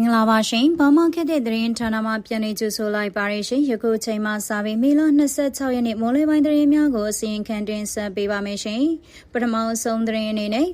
င်္ဂလာပါရှင်။ဘာမှခက်တဲ့သတင်းဌာနမှပြန်လည်ကြိုဆိုလိုက်ပါရရှင်။ယခုချိန်မှစပြီးမေလ26ရက်နေ့မိုးလေပိုင်းသတင်းများကိုအစီရင်ခံတင်ဆက်ပေးပါမယ်ရှင်။ပထမဆုံးသတင်းအနေနဲ့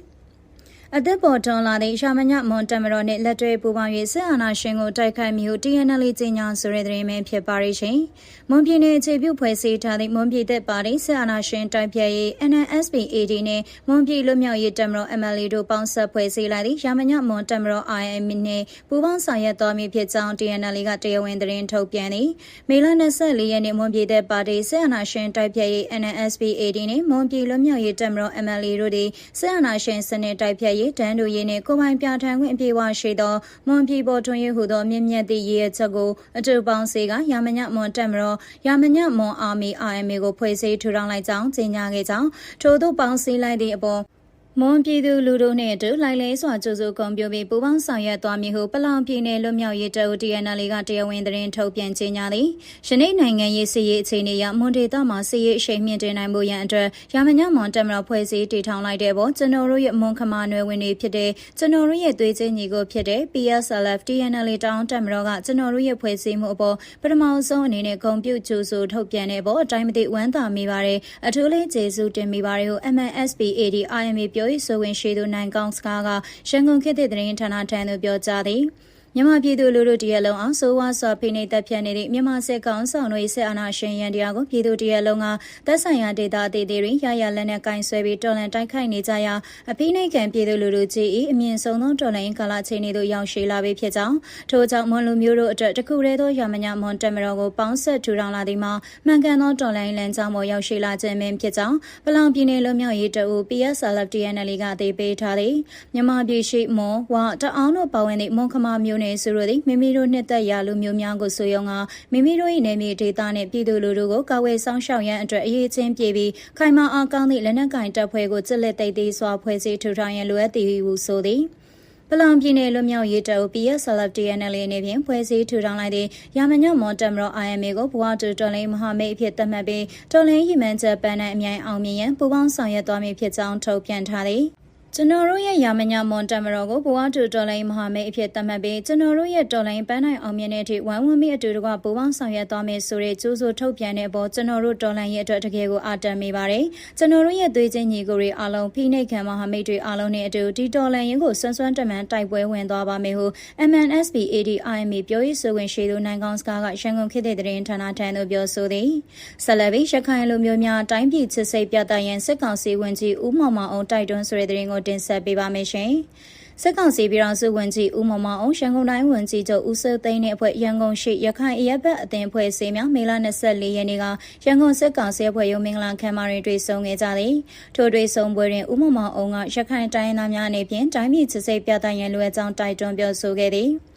အသက်ပေါ်ထွန်းလာသည့်ရှာမညမွန်တမတော်နှင့်လက်တွဲပူးပေါင်း၍စစ်အာဏာရှင်ကိုတိုက်ခိုက်မှု TNL ကြီးညာဆိုတဲ့သတင်းပဲဖြစ်ပါရရှင်။မွန်ပြည်နယ်အခြေပြုဖွဲ့စည်းထားသည့်မွန်ပြည်သက်ပါတီစစ်အာဏာရှင်တိုက်ဖြတ်ရေး NNSP-AD နှင့်မွန်ပြည်လွတ်မြောက်ရေးတမတော် MLA တို့ပေါင်းဆက်ဖွဲ့စည်းလိုက်သည့်ရှာမညမွန်တမတော် IM နှင့်ပူးပေါင်းဆောင်ရွက်တော်မူဖြစ်ကြောင်း TNL ကတရားဝင်သတင်းထုတ်ပြန်သည်။မေလ24ရက်နေ့မွန်ပြည်သက်ပါတီစစ်အာဏာရှင်တိုက်ဖြတ်ရေး NNSP-AD နှင့်မွန်ပြည်လွတ်မြောက်ရေးတမတော် MLA တို့သည်စစ်အာဏာရှင်စနစ်တိုက်ဖြတ်ရေးတန်းတို့ရေးနှင့်ကိုပိုင်ပြဋ္ဌာန်းခွင့်အပြည့်အဝရှိသောမွန်ပြည်ပေါ်ထွန်းရေးဟုသောမြင့်မြတ်သည့်ရည်ရွယ်ချက်ကိုအတူပေါင်းစေကရာမညမွန်တက်မတော်ရာမညမွန်အာမီ RMA ကိုဖွဲ့စည်းထူထောင်လိုက်ကြောင်းကြေညာခဲ့ကြောင်းထို့သို့ပေါင်းစည်းလိုက်သည့်အပေါ် မွန်ပြည်သူလူထုနှင့်အတူလိုက်လဲစွာကြိုးစုကွန်ပြူပြီးပူးပေါင်းဆောင်ရွက်သွားမည်ဟုပလောင်ပြည်နယ်လွတ်မြောက်ရေးတအုပ် TNL ကတရားဝင်သတင်းထုတ်ပြန်ကြေညာသည်။ယနေ့နိုင်ငံရေးစီရေးအခြေအနေအရမွန်ဒေသမှာစီရေးအရှိန်မြင့်တင်နိုင်မှုရန်အတွက်ရာမညမွန်တက်မတော်ဖွဲ့စည်းတည်ထောင်လိုက်တဲ့ပေါ်ကျွန်တော်တို့ရဲ့မွန်ခမာနွယ်ဝင်တွေဖြစ်တဲ့ကျွန်တော်တို့ရဲ့သွေးချင်းညီကိုဖြစ်တဲ့ PSLF TNL တောင်းတက်မတော်ကကျွန်တော်တို့ရဲ့ဖွဲ့စည်းမှုအပေါ်ပထမဆုံးအနေနဲ့ဂုံပြုကြိုးစုထုတ်ပြန်တဲ့ပေါ်အတိုင်းမသိဝမ်းသာမိပါတယ်။အထူးလေးကျေးဇူးတင်မိပါတယ်ဟု MNSP AD IMA ပြောရေးဆိုဝင်ရှိသူနိုင်ကောင်းစကားကရန်ကုန်ခေတ်သစ်သတင်းဌာနထံသို့ပြောကြားသည် မြန်မာပြည်သူလူထုတရက်လုံးအောင်ဆိုးဝါးစွာဖိနှိပ်တပ်ဖြတ်နေတဲ့မြန်မာစစ်ကောင်ဆောင်တွေစစ်အာဏာရှင်ရန်တရားကိုပြည်သူတရက်လုံးကသက်ဆိုင်ရာဒေသအသီးသီးတွင်ရရလက်နဲ့ကင်ဆယ်ပြီးတော်လန်တိုက်ခိုက်နေကြရာအဖိနှိပ်ခံပြည်သူလူထုကြီး၏အမြင့်ဆုံးသောတော်လှန်ရေးကာလချိန်တွေသို့ရောက်ရှိလာပြီဖြစ်ကြောင်းထို့ကြောင့်မွန်လူမျိုးတို့အတွက်တခုတည်းသောရမညမွန်တမတော်ကိုပေါင်းဆက်ထူထောင်လာသည်မှာမှန်ကန်သောတော်လှန်ရေးလမ်းကြောင်းပေါ်ရောက်ရှိလာခြင်းပင်ဖြစ်ကြောင်းပလောင်ပြည်နယ်လွတ်မြောက်ရေးတအူ PSLF TNL ကသိပေးထားသည်မြန်မာပြည်ရှိမွန်ဝတအောင်တို့ပါဝင်သည့်မွန်ခမာမျိုးနယ်စုတို့သည်မိမိတို့နှစ်သက်ရာလူမျိုးများကိုဆိုရုံကမိမိတို့၏နေမြေဒေသနှင့်ပြည်သူလူထုကိုကာဝယ်ဆောင်ရှောက်ရန်အတွက်အရေးချင်းပြေပြီးခိုင်မာအားကောင်းသည့်လက်နက်ကင်တပ်ဖွဲ့ကိုစစ်လက်သိသိစွာဖွဲ့စည်းထူထောင်ရန်လိုအပ်သည်ဟုဆိုသည်ပလောင်ပြည်နယ်လွတ်မြောက်ရေးတပ် PSLF TNL အနေဖြင့်ဖွဲ့စည်းထူထောင်လိုက်သည့်ရာမညမော်တမတော် IMA ကိုဘဝတူတော်လိုင်းမဟာမိတ်အဖြစ်သတ်မှတ်ပြီးတော်လိုင်းရည်မှန်းချက်ပန်းတဲ့အမြိုင်အောင်မြင်ရန်ပူးပေါင်းဆောင်ရွက်သွားမည်ဖြစ်ကြောင်းထုတ်ပြန်ထားသည် ကျွန်တော်တို့ရဲ့ရာမညမွန်တမတော်ကိုဘဝတူတော်လိုင်းမဟာမိတ်အဖြစ်သတ်မှတ်ပြီးကျွန်တော်တို့ရဲ့တော်လိုင်းပန်းနိုင်အောင်မြင်တဲ့အထိဝမ်ဝန်းမိအတူတကွပူပေါင်းဆောင်ရွက်သွားမယ်ဆိုတဲ့ကြိုးစိုးထုတ်ပြန်တဲ့အပေါ်ကျွန်တော်တို့တော်လိုင်းရဲ့အတွက်တကယ်ကိုအားတန်မိပါတယ်။ကျွန်တော်တို့ရဲ့သွေးချင်းညီကိုတွေအားလုံးဖိနှိပ်ခံမဟာမိတ်တွေအားလုံးနဲ့အတူဒီတော်လိုင်းရင်ကိုဆွမ်းဆွမ်းတမန်တိုက်ပွဲဝင်သွားပါမယ်ဟု MNSP ADIMA ပြောရေးဆိုဝင်ရှိသူနိုင်ကောင်းစကားကရန်ကုန်ခေတ်တဲ့သတင်းဌာနထံသို့ပြောဆိုသည်။ဆက်လက်ပြီးရခိုင်လူမျိုးများတိုင်းပြည်ချစ်စိတ်ပြသရန်စစ်ကောင်စီဝင်ကြီးဦးမောင်မောင်အောင်တိုက်တွန်းဆိုတဲ့သတင်းကိုတင်ဆက်ပေးပါမယ်ရှင်။စစ်ကောင်စီပြည်တော်စုဝင်ကြီးဦးမောင်မောင်အောင်ရန်ကုန်တိုင်းဝန်ကြီးချုပ်ဦးစိုးသိန်းနဲ့အဖွဲ့ရန်ကုန်ရှိရခိုင်အရက်ဘက်အသင်းဖွဲ့စည်းများမေလ24ရက်နေ့ကရန်ကုန်စစ်ကောင်စီအဖွဲ့ရုံးမင်္ဂလာခမ်းမတွင်တွေ့ဆုံခဲ့ကြသည်ထို့တွေ့ဆုံပွဲတွင်ဦးမောင်မောင်အောင်ကရခိုင်တိုင်းသားများအနေဖြင့်တိုင်းပြည်ချစ်စိတ်ပြသရန်လိုအပ်ကြောင်းတိုက်တွန်းပြောဆိုခဲ့သည်။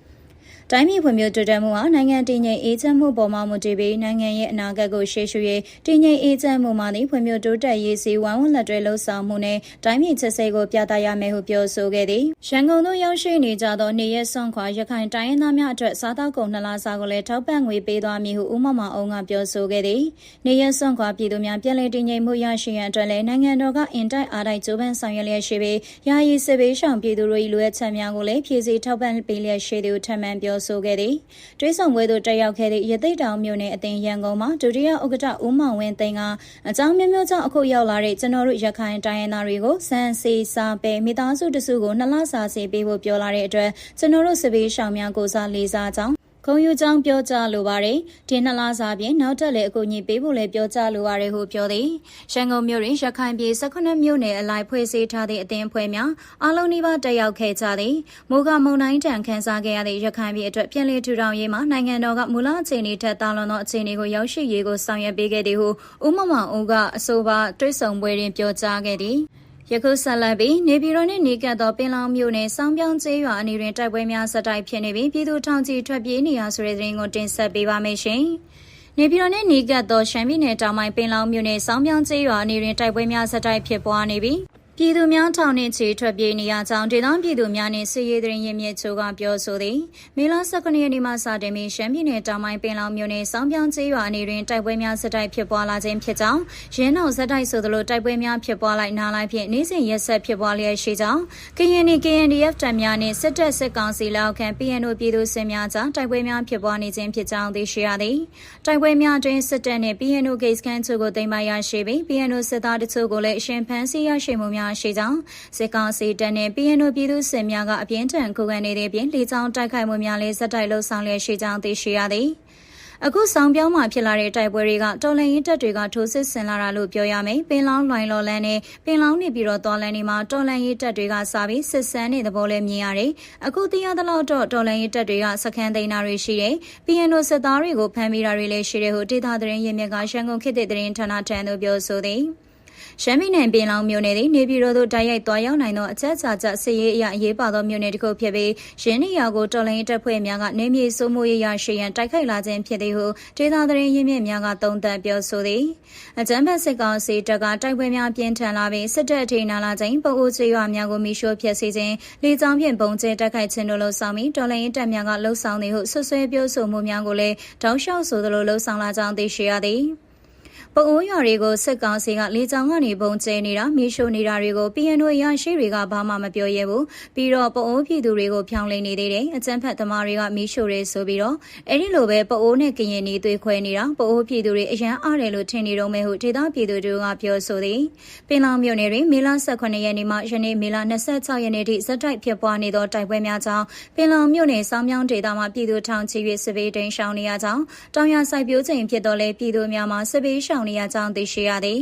တိုင်းပြည်ဖွံ့ဖြိုးတိုးတက်မှုဟာနိုင်ငံတည်ငြိမ်အေးချမ်းမှုပေါ်မှာမူတည်ပြီးနိုင်ငံရဲ့အနာဂတ်ကိုရှေ့ရှု၍တည်ငြိမ်အေးချမ်းမှုမှာဖွံ့ဖြိုးတိုးတက်ရေးစီဝိုင်းဝန်းလက်တွဲလှုပ်ဆောင်မှုနဲ့တိုင်းပြည်ချစ်စိတ်ကိုပြသရမယ်ဟုပြောဆိုခဲ့သည်ရန်ကုန်သို့ရောက်ရှိနေကြသောနေရက်ဆွန်ခွာရခိုင်တိုင်းရင်းသားများအတွက်စားသောက်ကုန်နှလားစာကိုလည်းထောက်ပံ့ငွေပေးသွားမည်ဟုဦးမမအောင်ကပြောဆိုခဲ့သည်နေရက်ဆွန်ခွာပြည်သူများပြည်လည်တည်ငြိမ်မှုရရှိရန်အတွက်လည်းနိုင်ငံတော်ကအင်တိုက်အားတိုက်ကြိုးပမ်းဆောင်ရွက်လျက်ရှိပြီးယာယီစစ်ဘေးရှောင်ပြည်သူတို့၏လူအပ်ချက်များကိုလည်းဖြည့်ဆည်းထောက်ပံ့ပေးလျက်ရှိသည်ဟုထပ်မံပြောဆိုခဲ့သည်တွဲဆောင်ပွဲသို့တက်ရောက်ခဲ့သည့်ရသိတောင်မြို့နယ်အသင်းရန်ကုန်မှာဒုတိယဥက္ကဋ္ဌဦးမောင်ဝင်းသိန်းကအကြောင်းမျိုးမျိုးကြောင့်အခုရောက်လာတဲ့ကျွန်တော်တို့ရခိုင်တိုင်းရင်းသားတွေကိုစံစီစာပဲမိသားစုတစုကိုနှစ်လစာစီပေးဖို့ပြောလာတဲ့အတွက်ကျွန်တော်တို့စပေးရှောင်များကိုစားလေးစားကြောင်း ခုံယူကြောင်းပြောကြားလိုပါတယ်ဒီနှစ်လစာပြင်နောက်ထပ်လည်းအကူအညီပေးဖို့လည်းပြောကြားလိုပါတယ်ဟုပြောသည်ရန်ကုန်မြို့တွင်ရခိုင်ပြည်18မြို့နယ်အလိုက်ဖွဲ့စည်းထားသည့်အသင်းအဖွဲ့များအားလုံးနီးပါးတက်ရောက်ခဲ့ကြသည်မူကမုံတိုင်းတန်ခန်းစားခဲ့ရသည့်ရခိုင်ပြည်အတွက်ပြည်လည်ထူထောင်ရေးမှာနိုင်ငံတော်ကမူလအခြေအနေထက်တာလွန်သောအခြေအနေကိုရောက်ရှိရေးကိုဆောင်ရွက်ပေးခဲ့သည်ဟုဦးမမောင်ဦးကအဆိုပါတွဲဆောင်ပွဲတွင်ပြောကြားခဲ့သည် ယခုဆက်လက်ပြီးနေပြည်တော်နှင့်နေကပ်သောပင်လောင်မြို့နယ်စောင်းပြောင်းကျေးရွာအနီးတွင်တိုက်ပွဲများဆက်တိုက်ဖြစ်နေပြီးပြည်သူထောင်ချီထွက်ပြေးနေရဆိုတဲ့သတင်းကိုတင်ဆက်ပေးပါမယ်ရှင်။နေပြည်တော်နှင့်နေကပ်သောရှမ်းပြည်နယ်တောင်ပိုင်းပင်လောင်မြို့နယ်စောင်းပြောင်းကျေးရွာအနီးတွင်တိုက်ပွဲများဆက်တိုက်ဖြစ်ပွားနေပြီး ပြည်သူများထောင်နှင့်ချီထွက်ပြေးနေရကြောင်းဒေသပြည်သူများနှင့်စစ်ရေးသတင်းရင်းမြစ်ချို့ကပြောဆိုသည်မေလ19ရက်နေ့မှစတင်ပြီးရှမ်းပြည်နယ်တောင်ပိုင်းပင်လောင်မြို့နယ်စောင်းပြောင်းကျေးရွာအနေတွင်တိုက်ပွဲများစတိုက်ဖြစ်ပွားလာခြင်းဖြစ်ကြောင်းရင်းနှောက်စတိုက်ဆိုသလိုတိုက်ပွဲများဖြစ်ပွားလိုက်နားလိုက်ဖြင့်နေ့စဉ်ရက်ဆက်ဖြစ်ပွားလျက်ရှိကြောင်းကရင်နီ KNDF တပ်များနှင့်စစ်တပ်စစ်ကောင်စီလက်အောက်ခံ PNO ပြည်သူစစ်များကြားတိုက်ပွဲများဖြစ်ပွားနေခြင်းဖြစ်ကြောင်းသိရှိရသည်တိုက်ပွဲများတွင်စစ်တပ်နှင့် PNO ဂိတ်စကန်ချို့ကိုသိမ်းပိုက်ရရှိပြီး PNO စစ်သားတို့ကိုလည်းအရှင်ဖမ်းဆီးရရှိမှုများရှိကြောင်းစစ်ကောင်စီတပ်နဲ့ PNO ပြည်သူစစ်များကအပြင်းထန်ခုခံနေတဲ့အပြင်လေကြောင်းတိုက်ခိုက်မှုများလည်းဇက်တိုက်လှုပ်ဆောင်လျက်ရှိကြောင်းသိရှိရသည်အခုဆောင်ပြောင်းမှာဖြစ်လာတဲ့တိုက်ပွဲတွေကတော်လှန်ရေးတပ်တွေကထိုးစစ်ဆင်လာတာလို့ပြောရမယ်။ပင်လောင်းလွိုင်လော်လန်းနဲ့ပင်လောင်းနေပြီးတော့တော်လှန်နေမှာတော်လှန်ရေးတပ်တွေကစပြီးစစ်ဆန်းတဲ့သဘောလည်းမြင်ရတယ်။အခုသိရသလောက်တော့တော်လှန်ရေးတပ်တွေကစခန်းသိမ်းတာတွေရှိတယ်။ PNO စစ်သားတွေကိုဖမ်းမိတာတွေလည်းရှိတယ်ဟုဒေသသတင်းရင်းမြစ်ကရန်ကုန်ခေတ်သစ်သတင်းဌာနထံသို့ပြောဆိုသည်။ ရှမ်းပြည်နယ်ပင်လောင်မြို့နယ်သည်နေပြည်တော်သို့တိုက်ရိုက်သွားရောက်နိုင်သောအချက်အချာကျစစ်ရေးအရာအရေးပါသောမြို့နယ်တစ်ခုဖြစ်ပြီးရင်းနေရာကိုတော်လိုင်းတပ်ဖွဲ့များကနေမြေစိုးမိုးရေးရရှိရန်တိုက်ခိုက်လာခြင်းဖြစ်သည်ဟုဒေသသတင်းရင်းမြစ်များကသုံးသပ်ပြောဆိုသည်အကြမ်းဖက်စစ်ကောင်စီတပ်ကတိုက်ပွဲများပြင်းထန်လာပြီးစစ်တပ်ထိနာလာခြင်းပုံအိုချေရွာများကိုမိရှို့ဖျက်ဆီးခြင်းလေကြောင်းဖြင့်ပုံကျဲတိုက်ခိုက်ခြင်းတို့လှုံ့ဆော်ပြီးတော်လိုင်းတပ်များကလှုံ့ဆော်သည်ဟုဆွဆွဲပြောဆိုမှုများကိုလည်းတောက်လျှောက်ဆိုသလိုလှုံ့ဆော်လာကြောင်းသိရှိရသည် ပအိုးရွာတွေကိုစစ်ကောင်စီကလေကြောင်းကနေပုံကျဲနေတာမိရှို့နေတာတွေကို PNO ရရှိတွေကဘာမှမပြောရဲဘူးပြီးတော့ပအိုးပြည်သူတွေကိုဖြောင်းလဲနေသေးတယ်အကြမ်းဖက်သမားတွေကမိရှို့ရဲဆိုပြီးတော့အဲ့ဒီလိုပဲပအိုးနဲ့ကရင်နေသွေးခွဲနေတာပအိုးပြည်သူတွေအရန်အားတယ်လို့ထင်နေတော့မဲဟုဒေသပြည်သူတို့ကပြောဆိုသည်ပင်လောင်မြို့နယ်တွင်မေလ18ရက်နေ့မှယနေ့မေလ26ရက်နေ့ထိဇက်တိုက်ဖြစ်ပွားနေသောတိုက်ပွဲများကြောင့်ပင်လောင်မြို့နယ်စောင်းမြောင်းဒေသမှာပြည်သူထောင်ချီ၍စစ်ဘေးတိမ်းရှောင်နေရကြောင်းတောင်ရစိုက်ပျိုးချိန်ဖြစ်တော့လဲပြည်သူများမှာစစ်ဘေးရှောင်နေရကြောင်းသိရှိရသည်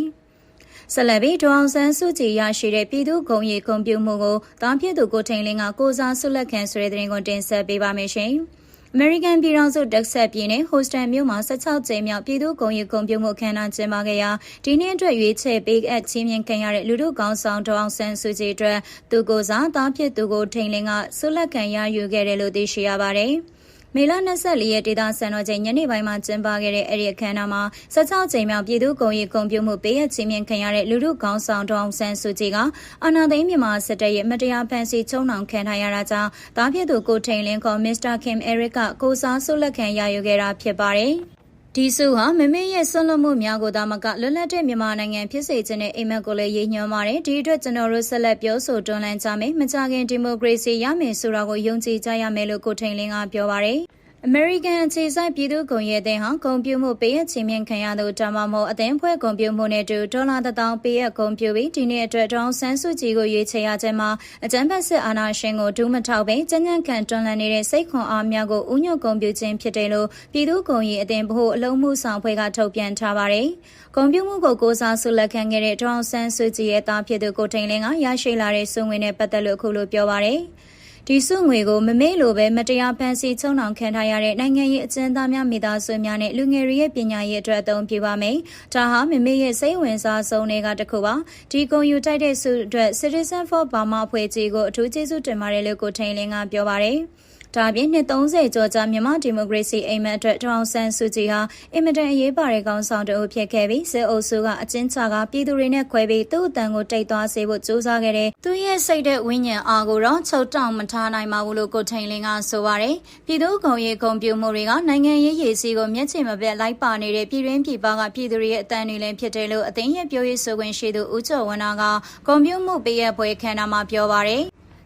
ဆက်လက်ပြီးဒေါအောင်ဆန်းစုကြည်ရရှိတဲ့ပြည်သူ့ဂုံရီကွန်ပျူမှုကိုတားဖြစ်သူကိုထိန်လင်းကကိုစားဆုလက်ခံဆိုတဲ့သတင်းကိုတင်ဆက်ပေးပါမယ်ရှင်။ American ပြည်ထောင်စုတက်ဆက်ပြည်နယ်ဟိုစတန်မြို့မှာ16ကြိမ်မြောက်ပြည်သူ့ဂုံရီကွန်ပျူမှုခမ်းနားကျင်းပခဲ့ရာဒီနေ့အတွက်ရွေးချယ်ပေးအပ်ချင်းမြင့်ခံရတဲ့လူထုကောင်းဆောင်ဒေါအောင်ဆန်းစုကြည်အတွက်သူကိုစားတားဖြစ်သူကိုထိန်လင်းကဆုလက်ခံရယူခဲ့တယ်လို့သိရှိရပါတယ်။ မေလ24ရက်ဒေသစံတော်ချိန်ညနေပိုင်းမှာကျင်းပခဲ့တဲ့အဲ့ဒီအခမ်းအနားမှာ16ကြိမ်မြောက်ပြည်သူ့ဂုဏ်ရည်ဂုဏ်ပြုမှုပေးအပ်ခြင်းမြင့်ခံရတဲ့လူထုကောင်းဆောင်ဒေါအောင်ဆန်းစုကြည်ကအာဏာသိမ်းမြန်မာစစ်တပ်ရဲ့မတရားဖန်ဆီးချုံနှောင်ခံထားရတာကြောင့်တားဖြစ်သူကိုထိန်လင်းခေါ်မစ္စတာခင်အဲရစ်ကကိုစားဆုလက်ခံရယူခဲ့တာဖြစ်ပါတယ်။ ဒီစုဟာမမေရဲ့ဆွလွတ်မှုများကိုသာမကလွတ်လပ်တဲ့မြန်မာနိုင်ငံဖြစ်စေခြင်းနဲ့အိမ်မက်ကိုလည်းရည်ညွှန်းပါတယ်ဒီအတွက်ကျွန်တော်တို့ဆက်လက်ပြောဆိုတွန်းလှန်ကြမယ်မကြခင်ဒီမိုကရေစီရမယ်ဆိုတာကိုယုံကြည်ကြရမယ်လို့ကိုထိန်လင်းကပြောပါတယ် အမေရိကန်အခြေစိုက်ပြည်သူ့ကွန်ရက်တဲ့ဟာဂုံပြူမှုပေးရချင်းမြင့်ခံရသူတမမို့အသင်းဖွဲ့ဂုံပြူမှုနဲ့တူဒေါ်လာတောင်ပေးရဂုံပြူပြီးဒီနေ့အတွက်တောင်ဆန်းစုကြည်ကိုရွေးချယ်ရခြင်းမှာအကြမ်းဖက်စစ်အာဏာရှင်ကိုဒူးမထောက်ပဲကြမ်းကြမ်းခံတွန်းလှန်နေတဲ့စိတ်ခွန်အားများကိုဥညွတ်ဂုံပြူခြင်းဖြစ်တယ်လို့ပြည်သူ့ကွန်ရက်အသင်းဗဟိုအလုံးမှုဆောင်ဖွဲ့ကထုတ်ပြန်ထားပါတယ်။ဂုံပြူမှုကိုကိုစားဆုလက်ခံခဲ့တဲ့ဒေါအောင်ဆန်းစုကြည်ရဲ့တာဖြစ်သူကိုထိန်လင်းကရရှိလာတဲ့စုငွေနဲ့ပတ်သက်လို့အခုလိုပြောပါတယ်။ ဒီစုငွေကိုမမေ့လိုပဲမတရားဖန်ဆီးချုံနှောင်ခံထားရတဲ့နိုင်ငံရေးအကျဉ်းသားများမိသားစုများနဲ့လူငယ်တွေရဲ့ပညာရေးအတွက်အသုံးပြုပါမယ်။ဒါဟာမမေ့ရဲ့စိတ်ဝင်စားဆုံးတွေကတစ်ခုပါ။ဒီကွန်ယူတိုက်တဲ့စုအတွက် Citizen for Burma အဖွဲ့ကြီးကိုအထူးကျေးဇူးတင်ပါတယ်လို့ကိုထိန်လင်းကပြောပါတယ်။ ဒါအပြင်နှစ်30ကျော်ကြာမြန်မာဒီမိုကရေစီအိမ်မက်အတွက်တောင်ဆန်းစုကြည်ဟာအင်မတန်အရေးပါတဲ့ကောင်းဆောင်တအုပ်ဖြစ်ခဲ့ပြီးစစ်အုပ်စုကအကျဉ်းချကပြည်သူတွေနဲ့ခွဲပြီးသူ့အတန်ကိုတိတ်သွားစေဖို့ကြိုးစားခဲ့တဲ့သူရဲ့စိတ်တဲ့ဝိညာဉ်အားကိုတော့ချုပ်တောင်မထားနိုင်ပါဘူးလို့ကိုထိန်လင်းကဆိုပါတယ်ပြည်သူ့ဂုံရေးဂုံပြူမှုတွေကနိုင်ငံရေးရည်စည်းကိုမျက်ခြေမပြတ်လိုက်ပါနေတဲ့ပြည်တွင်းပြည်ပကပြည်သူတွေရဲ့အတန်တွေလည်းဖြစ်တယ်လို့အသိဉာဏ်ပြောရေးဆိုခွင့်ရှိသူဦးကျော်ဝင်းနာကဂုံပြူမှုပေးရပွဲခမ်းနားမှာပြောပါတယ်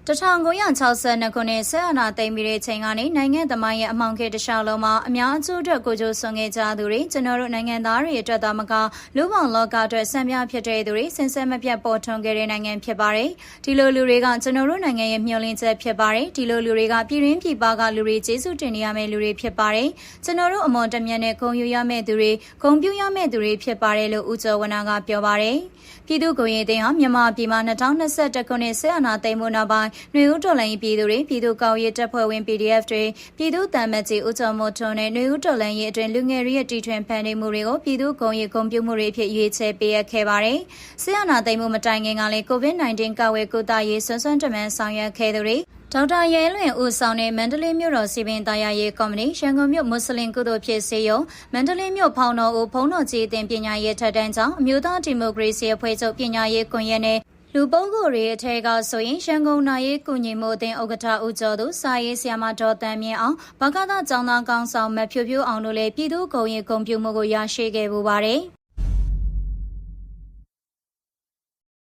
1962ခုနှစ်ဆက်အာဏာသိမ်းပြီးတဲ့ချိန်ကနေနိုင်ငံသမိုင်းရဲ့အမှောင်ခေတ်တစ်လျှောက်လုံးမှာအများအကျိုးအတွက်ကိုကြိုးဆွန်ခဲ့ကြသူတွေကျွန်တော်တို့နိုင်ငံသားတွေအတွက်သာမကလူပေါင်းလောကအတွက်ဆံပြဖြစ်တဲ့သူတွေစင်ဆက်မပြတ်ပေါ်ထွန်းခဲ့တဲ့နိုင်ငံဖြစ်ပါတယ်။ဒီလိုလူတွေကကျွန်တော်တို့နိုင်ငံရဲ့မျှော်လင့်ချက်ဖြစ်ပါတယ်။ဒီလိုလူတွေကပြည်ရင်းပြည်ပကလူတွေကျေးဇူးတင်နေရမယ့်လူတွေဖြစ်ပါတယ်။ကျွန်တော်တို့အမွန်တမြတ်နဲ့ဂုဏ်ယူရမယ့်သူတွေဂုဏ်ပြုရမယ့်သူတွေဖြစ်ပါတယ်လို့ဦးကျော်ဝနာကပြောပါတယ်။ပြည်သူ့ဂုဏ်ရည်တင်ဟာမြန်မာပြည်မှာ2021ခုနှစ်ဆက်အာဏာသိမ်းမှုနောက်ပိုင်းတိုင်းနှွေဦးတော်လိုင်းပြည်သူတွေပြည်သူကောင်ရေးတပ်ဖွဲ့ဝင် PDF တွေပြည်သူတမ်းမတ်ကြီးဦးကျော်မိုးထွန်းနဲ့နှွေဦးတော်လိုင်းရဲ့အတွင်လူငယ်တွေရဲ့တီထွင်ဖန်တီးမှုတွေကိုပြည်သူကောင်ရေးဂုဏ်ပြုမှုတွေဖြစ်ရွေးချယ်ပေးရခဲ့ပါတယ်။ဆရာနာသိမ်းမှုမတိုင်ခင်ကလည်း COVID-19 ကာဝယ်ကုသရေးဆွမ်းဆွမ်းတမန်ဆောင်ရွက်ခဲ့သူတွေဒေါက်တာရဲလွင်ဦးဆောင်တဲ့မန္တလေးမြို့တော်စီပင်တရားရေးကော်မတီရန်ကုန်မြို့မွတ်စလင်ကုသိုလ်ဖြစ်စေယုံမန္တလေးမြို့ဖောင်တော်ဦးဖုံးတော်ကြီးတင်ပညာရေးထက်တန်းကျောင်းအမျိုးသားဒီမိုကရေစီအဖွဲ့ချုပ်ပညာရေးကွန်ရက်နဲ့ လူပုဂ္ဂိုလ်တွေအထက်ကဆိုရင်ရန်ကုန်နိုင်ရေးကုညီမှုအသင်းဥက္ကဋ္ဌဦးကျော်သူစာရေးဆရာမဒေါ်တန်မြင့်အောင်ဘကသကျောင်းသားကောင်းဆောင်မဖြိုဖြိုးအောင်တို့လည်းပြည်သူ့ဂုဏ်ရည်ဂုဏ်ပြုမှုကိုရရှိခဲ့ပူပါတယ်။